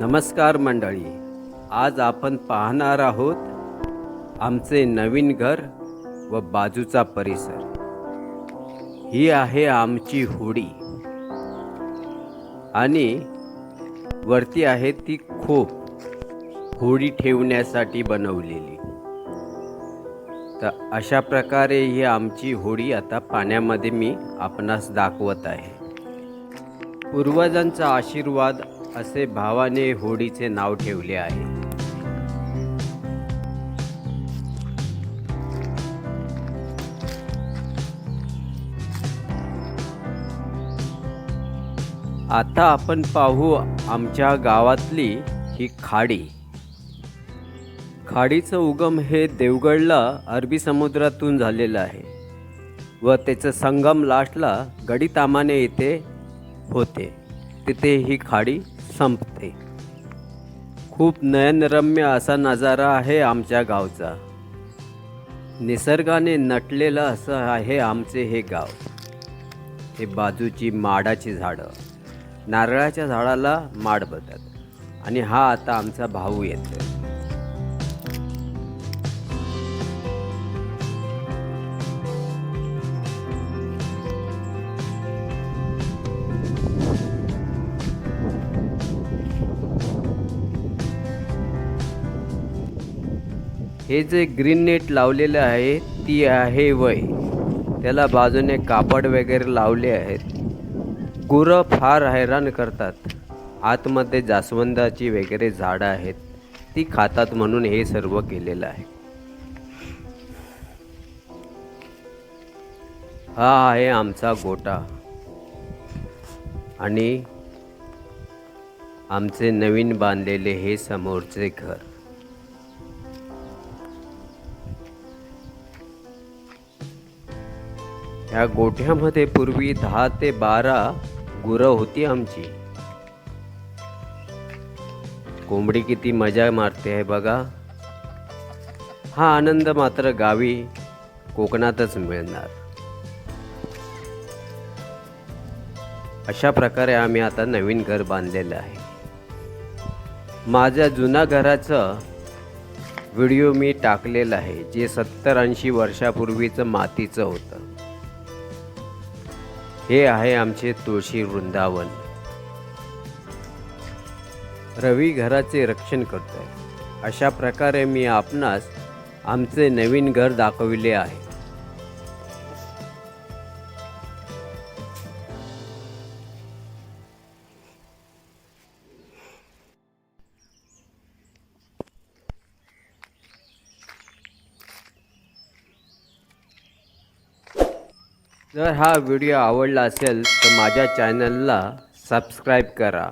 नमस्कार मंडळी. आज आपण पाहणार आहोत आमचे नवीन घर व बाजूचा परिसर. ही आहे आमची होडी. आणि वरती आहे ती खोप होडी ठेवण्यासाठी बनवलेली. तर अशा प्रकारे ही आमची होडी आता पाण्यामध्ये मी आपणास दाखवत आहे. पूर्वजांचा आशीर्वाद असे भावाने होडीचे नाव ठेवले आहे. आता आपण पाहू आमच्या गावातली ही खाडी. खाडीचं उगम हे देवगडला अरबी समुद्रातून झालेलं आहे व त्याचं संगम लास्टला गडीतामाने येथे होते. तिथे ही खाडी संपते. खूप नयनरम्य असा नजारा आहे आमच्या गावचा. निसर्गाने नटलेलं असं आहे आमचे हे गाव. हे बाजूची माडाची झाडं. नारळाच्या झाडाला माड बदल आणि हा आता आमचा भाऊ येतो हे जे ग्रीन नेट लावलेलं आहे ती आहे वय. त्याला बाजूने कापड वगैरे लावले आहेत. गुरं फार हैराण करतात. आतमध्ये जास्वंदाची वगैरे झाडं आहेत. ती खातात म्हणून हे सर्व केलेलं आहे. हा आहे आमचा गोटा. आणि आमचे नवीन बांधलेले हे समोरचे घर. ह्या गोठ्यामध्ये पूर्वी दहा ते बारा गुरं होती आमची. कोंबडी किती मजा मारते आहे बघा. हा आनंद मात्र गावी कोकणातच मिळणार. अशा प्रकारे आम्ही आता नवीन घर बांधलेलं आहे. माझ्या जुन्या घराचं व्हिडिओ मी टाकलेला आहे जे सत्तर ऐंशी वर्षापूर्वीचं मातीचं होतं. हे आहे आमचे तुळशी वृंदावन. रवी घराचे रक्षण करतोय. अशा प्रकारे मी आपणास आमचे नवीन घर दाखविले आहे. जर हा व्हिडिओ आवडला असेल तर माझ्या चॅनलला सबस्क्राईब करा.